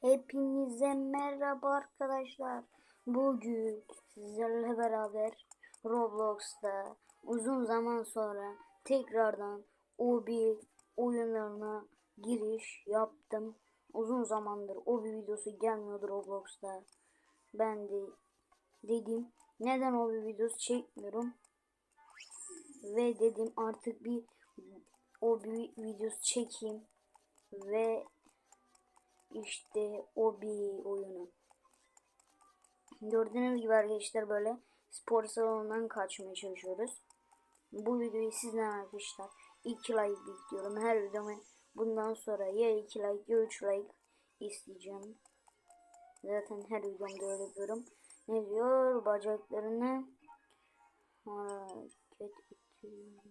Hepinize merhaba arkadaşlar. Bugün sizlerle beraber Roblox'ta uzun zaman sonra tekrardan OBI oyunlarına giriş yaptım. Uzun zamandır OBI videosu gelmiyordu Roblox'ta. Ben de dedim neden OBI videosu çekmiyorum. Ve dedim artık bir OBI videosu çekeyim. Ve işte o bir oyunu. Gördüğünüz gibi arkadaşlar böyle spor salonundan kaçmaya çalışıyoruz. Bu videoyu sizden arkadaşlar 2 like bekliyorum. Her videoma bundan sonra ya 2 like ya 3 like isteyeceğim. Zaten her videomda öyle yapıyorum. Ne diyor? Bacaklarını hareket ettiriyor.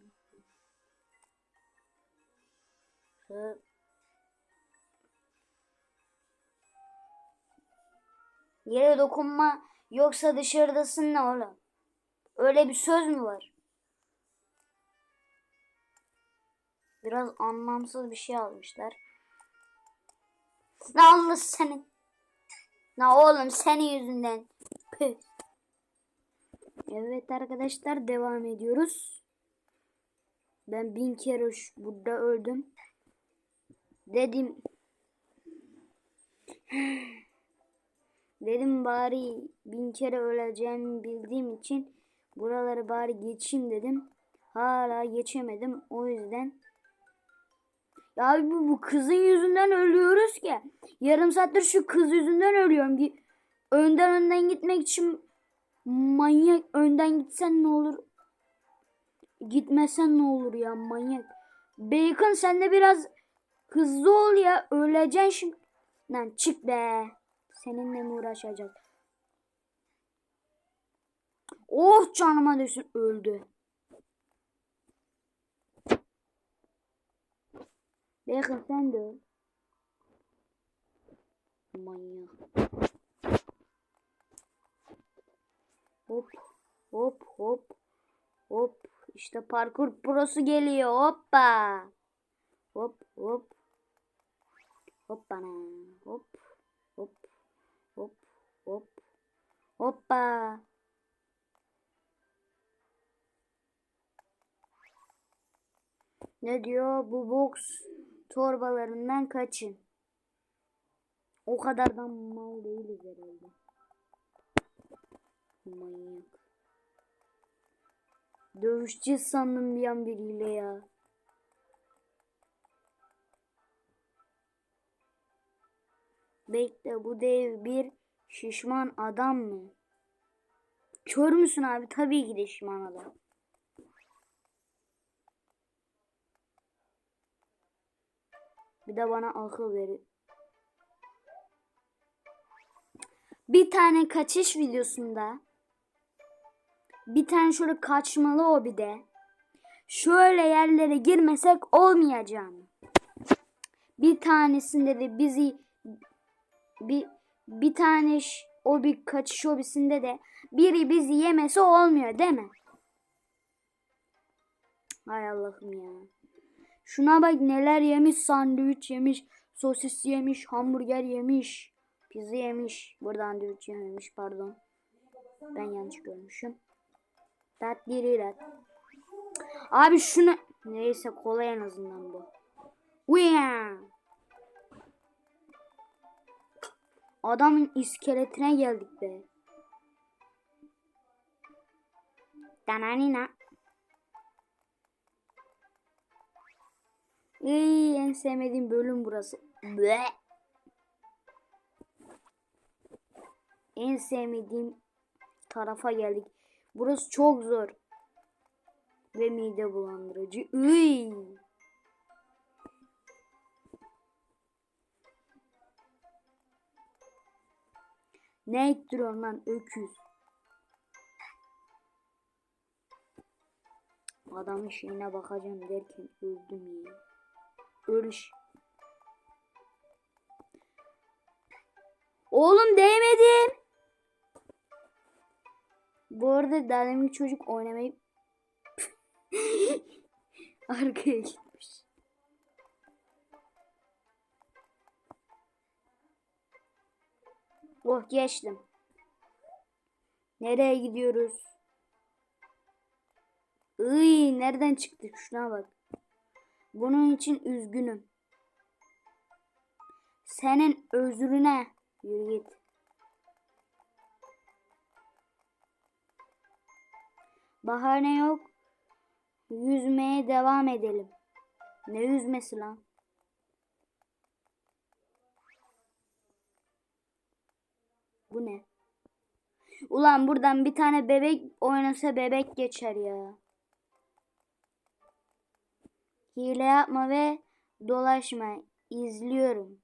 Yere dokunma yoksa dışarıdasın ne oğlum? Öyle bir söz mü var? Biraz anlamsız bir şey almışlar. Ne oldu senin? Ne oğlum senin yüzünden. Püh. Evet arkadaşlar devam ediyoruz. Ben bin kere burada öldüm. Dedim. Dedim bari bin kere öleceğimi bildiğim için buraları bari geçeyim dedim. Hala geçemedim. O yüzden ya bu, bu kızın yüzünden ölüyoruz ki. Yarım saattir şu kız yüzünden ölüyorum. Önden önden gitmek için manyak önden gitsen ne olur? Gitmesen ne olur ya manyak. Bacon sen de biraz hızlı ol ya. Öleceksin şimdi. Lan çık be. Seninle mi uğraşacak? Oh canıma düşsün öldü. Bacon sen de öl. Manyak. Hop hop hop hop. İşte parkur prosu geliyor. Hoppa. Hop hop. Hop bana. Hop hop hop. Hoppa. Ne diyor? Bu box torbalarından kaçın. O kadardan mal değiliz herhalde. Manyak. Dövüşçü sandım bir an biriyle ya. Bekle bu dev bir şişman adam mı? Kör müsün abi? Tabii ki de şişman adam. Bir de bana akıl verir. Bir tane kaçış videosunda bir tane şöyle kaçmalı o bir de. Şöyle yerlere girmesek olmayacağını. Bir tanesinde de bizi bir bir tane o bir kaçış hobisinde de biri bizi yemesi olmuyor değil mi? Hay Allah'ım ya. Şuna bak neler yemiş sandviç yemiş sosis yemiş hamburger yemiş pizza yemiş burada sandviç yememiş pardon ben yanlış görmüşüm Tatlirirat. Abi şunu neyse kolay en azından bu. Uya. Adamın iskeletine geldik be. Dananina. İyi en sevmediğim bölüm burası. Ble. En sevmediğim tarafa geldik. Burası çok zor. Ve mide bulandırıcı. Iy. Ne ettiriyorsun lan öküz? Adamın şeyine bakacağım derken öldüm ya. Ölüş. Oğlum değmedim. Bu arada dedemin çocuk oynamayı arkaya gitmiş. Oh geçtim. Nereye gidiyoruz? Iy, nereden çıktık? Şuna bak. Bunun için üzgünüm. Senin özrüne yürü git. Bahane yok. Yüzmeye devam edelim. Ne yüzmesi lan? Bu ne? Ulan buradan bir tane bebek oynasa bebek geçer ya. Hile yapma ve dolaşma. İzliyorum.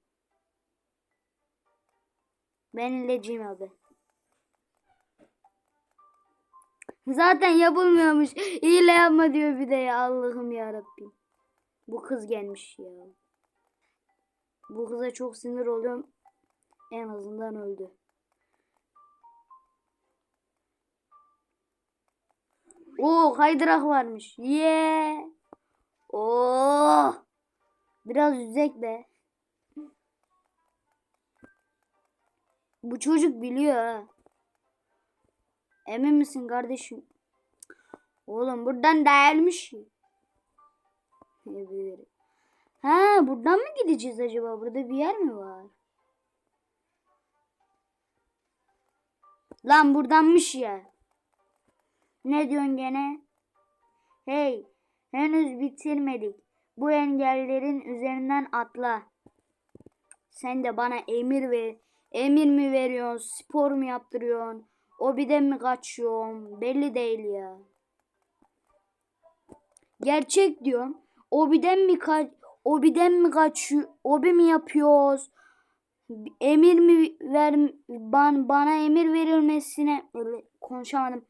Ben ileciyim abi. Zaten yapılmıyormuş. Hile yapma diyor bir de ya. Allah'ım ya Rabbim. Bu kız gelmiş ya. Bu kıza çok sinir oluyorum. En azından öldü. Oo kaydırak varmış. Ye. Oo. Biraz yüzek be. Bu çocuk biliyor ha. Emin misin kardeşim? Oğlum buradan. Ne bileyim. Ha buradan mı gideceğiz acaba? Burada bir yer mi var? Lan buradanmış ya. Ne diyorsun gene? Hey, henüz bitirmedik. Bu engellerin üzerinden atla. Sen de bana emir ver. Emir mi veriyorsun? Spor mu yaptırıyorsun? Obiden mi kaçıyorsun? Belli değil ya. Gerçek diyorum. Obiden mi kaç Obiden mi kaçıyor? Obi mi yapıyoruz? Emir mi ver ban, bana emir verilmesine konuşamadım.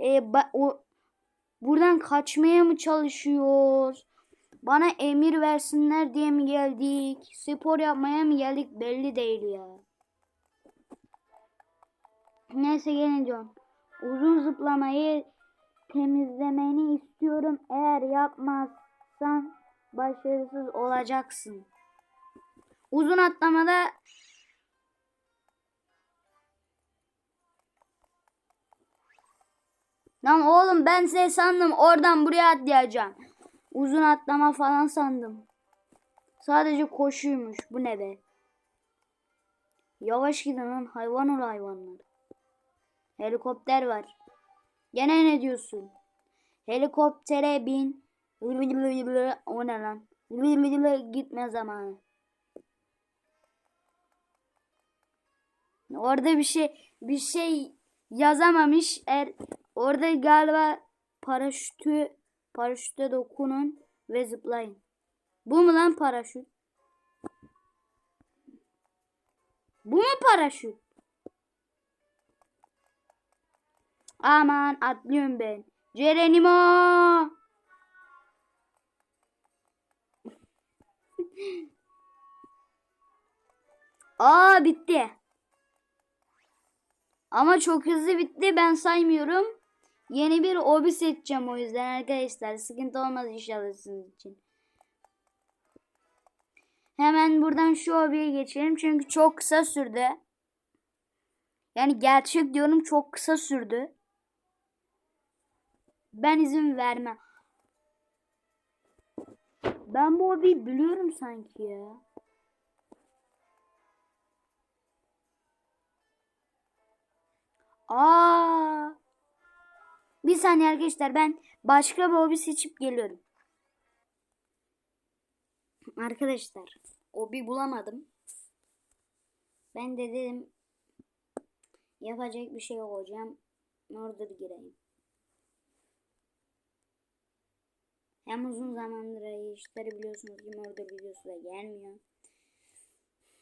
E, ba, o buradan kaçmaya mı çalışıyoruz? Bana emir versinler diye mi geldik? Spor yapmaya mı geldik? Belli değil ya. Neyse gene diyorum. Uzun zıplamayı temizlemeni istiyorum. Eğer yapmazsan başarısız olacaksın. Uzun atlamada Lan oğlum ben size sandım oradan buraya atlayacağım. Uzun atlama falan sandım. Sadece koşuymuş. Bu ne be? Yavaş gidin lan hayvan ol hayvanlar. Helikopter var. Gene ne diyorsun? Helikoptere bin. O ne lan? Gitme zamanı. Orada bir şey bir şey yazamamış. Er, orada galiba paraşütü paraşüte dokunun ve zıplayın. Bu mu lan paraşüt? Bu mu paraşüt? Aman atlıyorum ben. Cerenimo. Aa bitti. Ama çok hızlı bitti. Ben saymıyorum. Yeni bir obi seçeceğim o yüzden arkadaşlar. Sıkıntı olmaz inşallah sizin için. Hemen buradan şu obiye geçelim. Çünkü çok kısa sürdü. Yani gerçek diyorum çok kısa sürdü. Ben izin vermem. Ben bu obiyi biliyorum sanki ya. Aa. Bir saniye arkadaşlar ben başka bir hobi seçip geliyorum. Arkadaşlar hobi bulamadım. Ben de dedim yapacak bir şey yok hocam. Order gireyim. Hem uzun zamandır işleri biliyorsunuz ki Murder videosu da gelmiyor.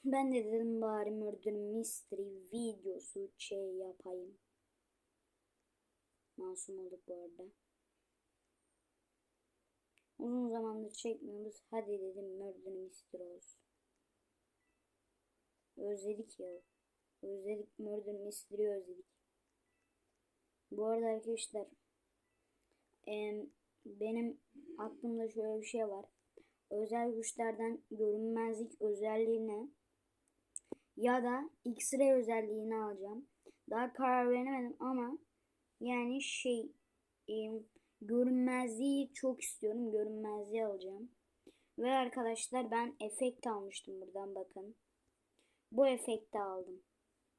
Ben de dedim bari Murder Mystery videosu şey yapayım. Masum olduk bu arada. Uzun zamandır çekmiyoruz. Hadi dedim Murder Mystery olsun. Özledik ya. Özledik Murder Mystery özledik. Bu arada arkadaşlar benim aklımda şöyle bir şey var. Özel güçlerden görünmezlik özelliğine ya da X-ray özelliğini alacağım. Daha karar veremedim ama yani şey e, görünmezliği çok istiyorum. Görünmezliği alacağım. Ve arkadaşlar ben efekt almıştım buradan bakın. Bu efekti aldım.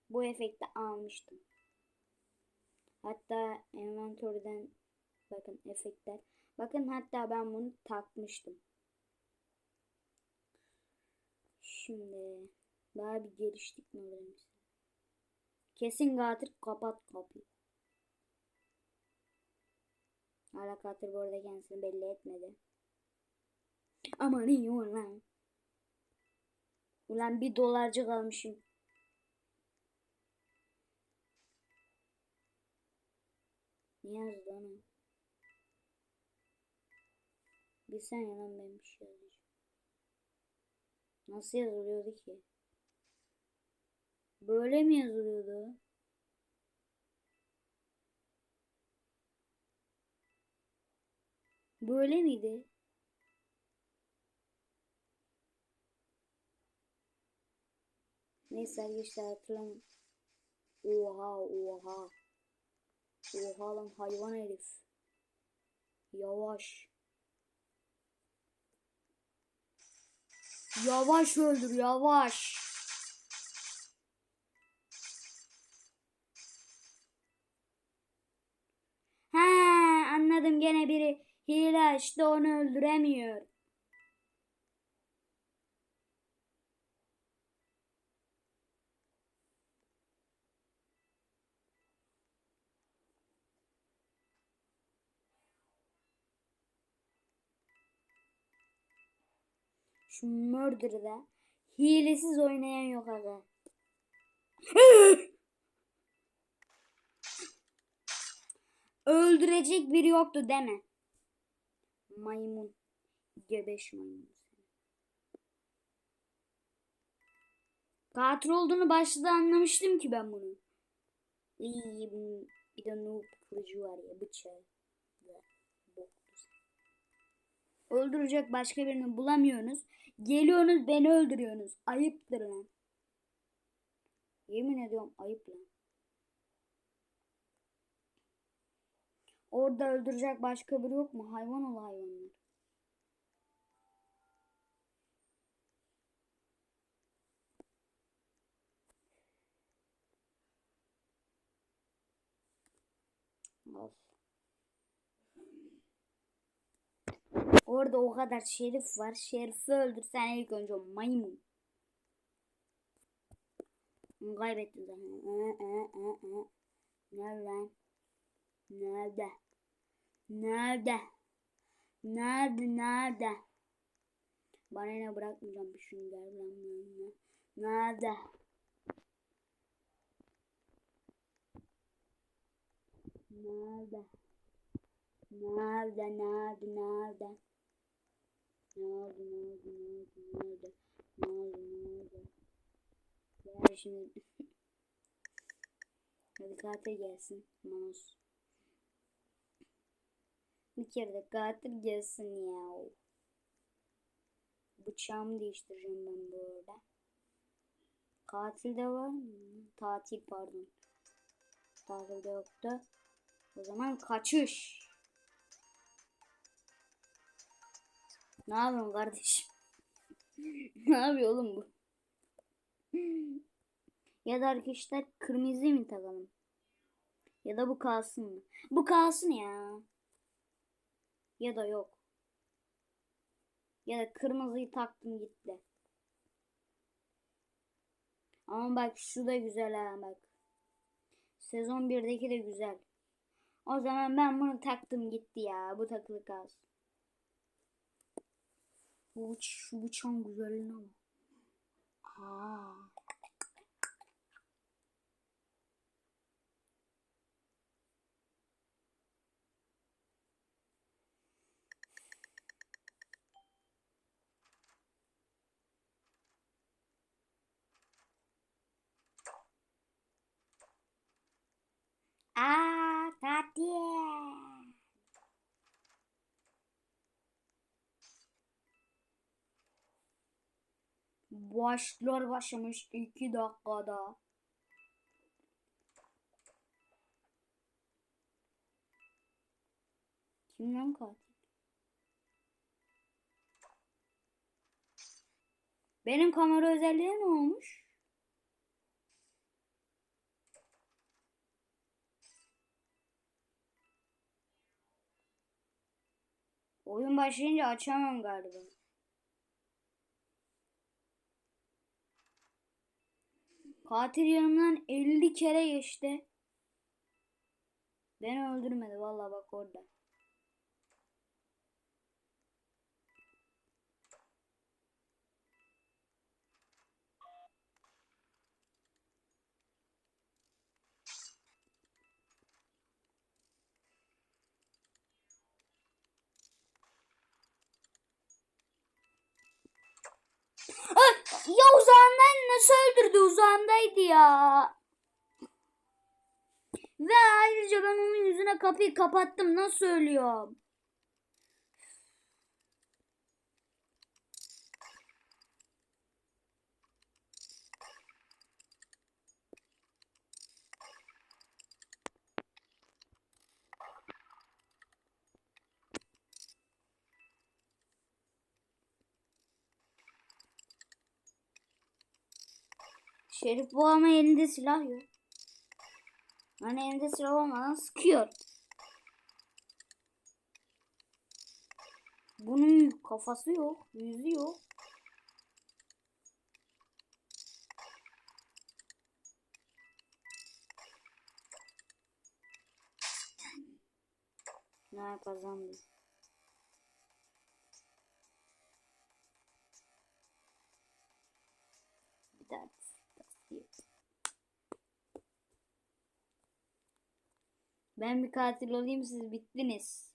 Bu efekti almıştım. Hatta envantörden bakın efektler. Bakın hatta ben bunu takmıştım. Şimdi daha bir geliştik mi Kesin katil kapat kapıyı. Hala katil bu arada kendisini belli etmedi. Aman iyi lan. Ulan bir dolarcı kalmışım. Ne yazdı ana? Bir saniye lan ben bir şey yazacağım. Nasıl yazılıyordu ki? Böyle mi yazılıyordu? Böyle miydi? Neyse arkadaşlar hatırlamıyorum. Oha oha. Oha lan hayvan herif. Yavaş. Yavaş öldür yavaş. He anladım gene biri hile açtı onu öldüremiyor. Şu Murder'da hilesiz oynayan yok aga. Öldürecek biri yoktu deme. Maymun. Gebeş maymun. Katil olduğunu başta anlamıştım ki ben bunu. İyi bir de noob kılıcı var ya bıçağı. Öldürecek başka birini bulamıyorsunuz. Geliyorsunuz beni öldürüyorsunuz. Ayıptır lan. Yemin ediyorum ayıp lan. Orada öldürecek başka biri yok mu? Hayvan ol hayvanlar. Of. Orada o kadar şerif var. Şerifi öldürsen ilk önce maymun. Kaybettim zaten. Ee. Nerede lan? Nerede? Nerede? Nerede? Nerede? Bana ne bırakmayacağım bir şunu gel lan. Nerede? Nerede? Nerede? Nerede? Nerede? Nerede? Nerede? Nerede? Nerede? Nerede? Nerede? Gel şimdi. Hadi katil gelsin. Manos. Bir kere de katil gelsin ya. Bıçağımı değiştireceğim ben bu. Katil de var mı? Tatil pardon. Tatil de yoktu. O zaman kaçış. Ne yapıyorsun kardeşim? ne yapıyor oğlum bu? ya da arkadaşlar kırmızı mı takalım? Ya da bu kalsın mı? Bu kalsın ya. Ya da yok. Ya da kırmızıyı taktım gitti. Ama bak şu da güzel ha bak. Sezon 1'deki de güzel. O zaman ben bunu taktım gitti ya. Bu takılı kalsın. Bu şu bıçağın güzelliğine bak. Aa. Aa, tatil. Başlar başlamış 2 dakikada. Kimden katil? Benim kamera özelliği ne olmuş? Oyun başlayınca açamam galiba. Katil yanımdan 50 kere geçti. Beni öldürmedi vallahi bak orada. Uzağındaydı ya. Ve ayrıca ben onun yüzüne kapıyı kapattım. Nasıl ölüyorum? Şerif bu ama elinde silah yok. Hani elinde silah olmadan sıkıyor. Bunun kafası yok, yüzü yok. Ne kazandı? Ben bir katil olayım siz bittiniz.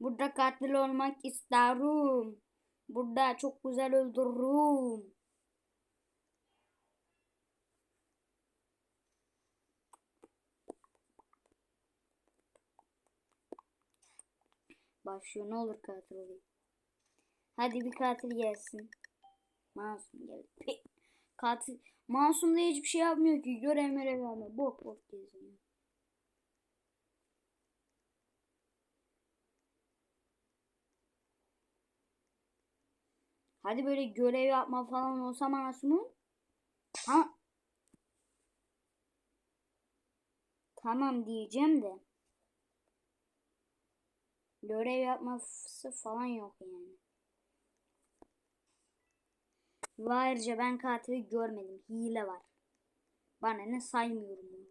Burada katil olmak isterim. Burada çok güzel öldürürüm. Başlıyor ne olur katil olayım. Hadi bir katil gelsin. Masum gel. Pe- Katil Masum da hiçbir şey yapmıyor ki. Görev merev yapmıyor. Bok bok geziyor. Hadi böyle görev yapma falan olsa Masum'un. Ha? Tamam diyeceğim de. Görev yapması falan yok yani. Ve ayrıca ben katili görmedim. Hile var. Bana ne saymıyorum bunu.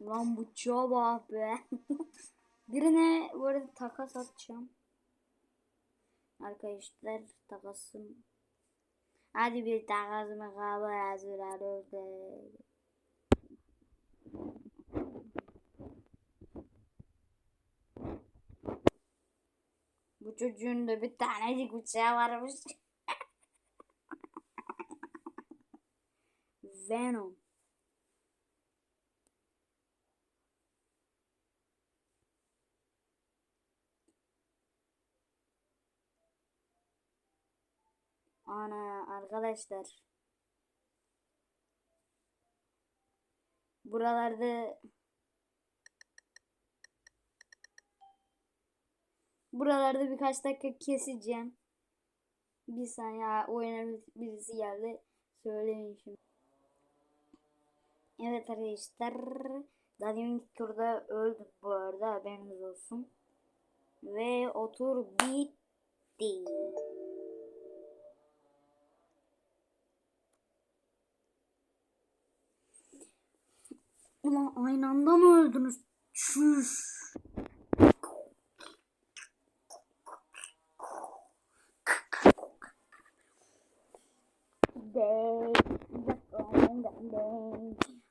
Lan bu çaba be. Birine bu arada takas atacağım. Arkadaşlar takasım. Hadi bir takas mı kabul hazır Bu çocuğun da bir tanecik bıçağı varmış. Venom. Ana arkadaşlar. Buralarda Buralarda birkaç dakika keseceğim. Bir saniye oyuna birisi geldi. Söyleyin şimdi. Evet arkadaşlar. Daha demin turda öldüm bu arada haberiniz olsun. Ve otur bitti. Ulan aynı anda mı öldünüz? Çüş.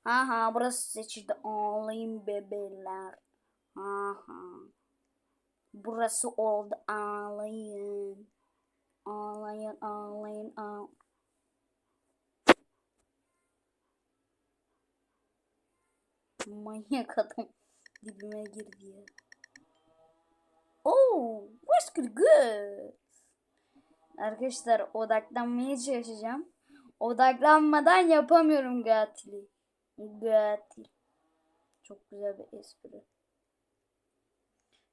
Aha burası seçildi. Ağlayın bebeler. Aha. Burası oldu ağlayın. Ağlayın ağlayın ağlayın. Manyak adam dibime girdi ya. Oh, what's good good. Arkadaşlar odaklanmaya çalışacağım. Odaklanmadan yapamıyorum gatili. Gatil. Çok güzel bir espri.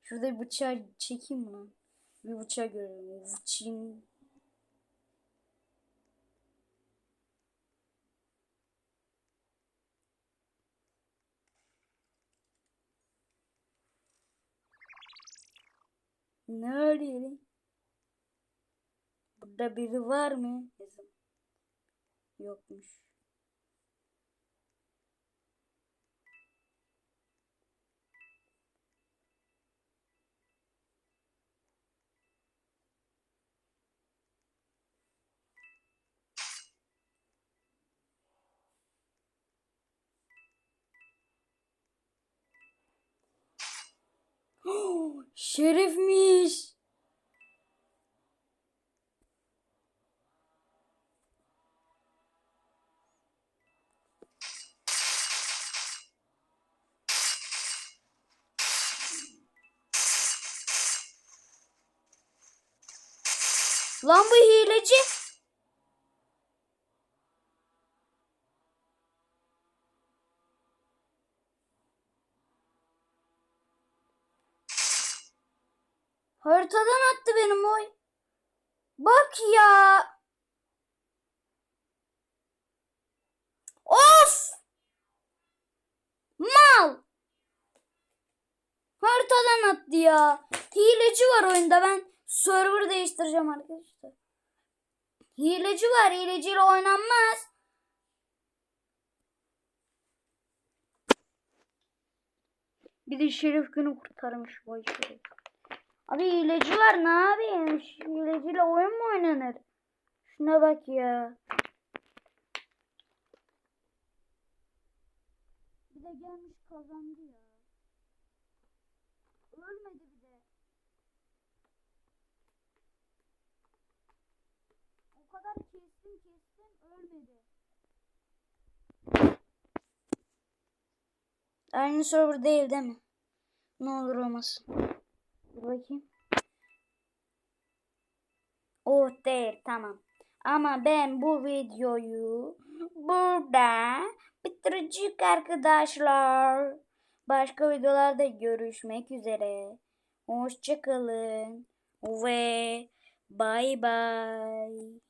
Şurada bir bıçağı çekeyim mi? Bir bıçağı görelim. Vıçın. Ne oluyor? Burada biri var mı? Yokmuş. Şerifmiş. Lan bu hileci. Haritadan attı benim oy. Bak ya. Of! Mal! Haritadan attı ya. Hileci var oyunda ben server değiştireceğim arkadaşlar. Hileci var. Hileciyle oynanmaz. Bir de Şerif günü kurtarmış vay şerif. Abi hileci var ne yapayım? Hileciyle oyun mu oynanır? Şuna bak ya. Bir de gelmiş kazandı ya. Ölmedi bir de. O kadar kestim kestim ölmedi. Aynı server değil değil mi? Ne olur olmasın. Bakayım. Oh değil tamam. Ama ben bu videoyu burada bitireceğim arkadaşlar. Başka videolarda görüşmek üzere. Hoşçakalın. Ve bye bye.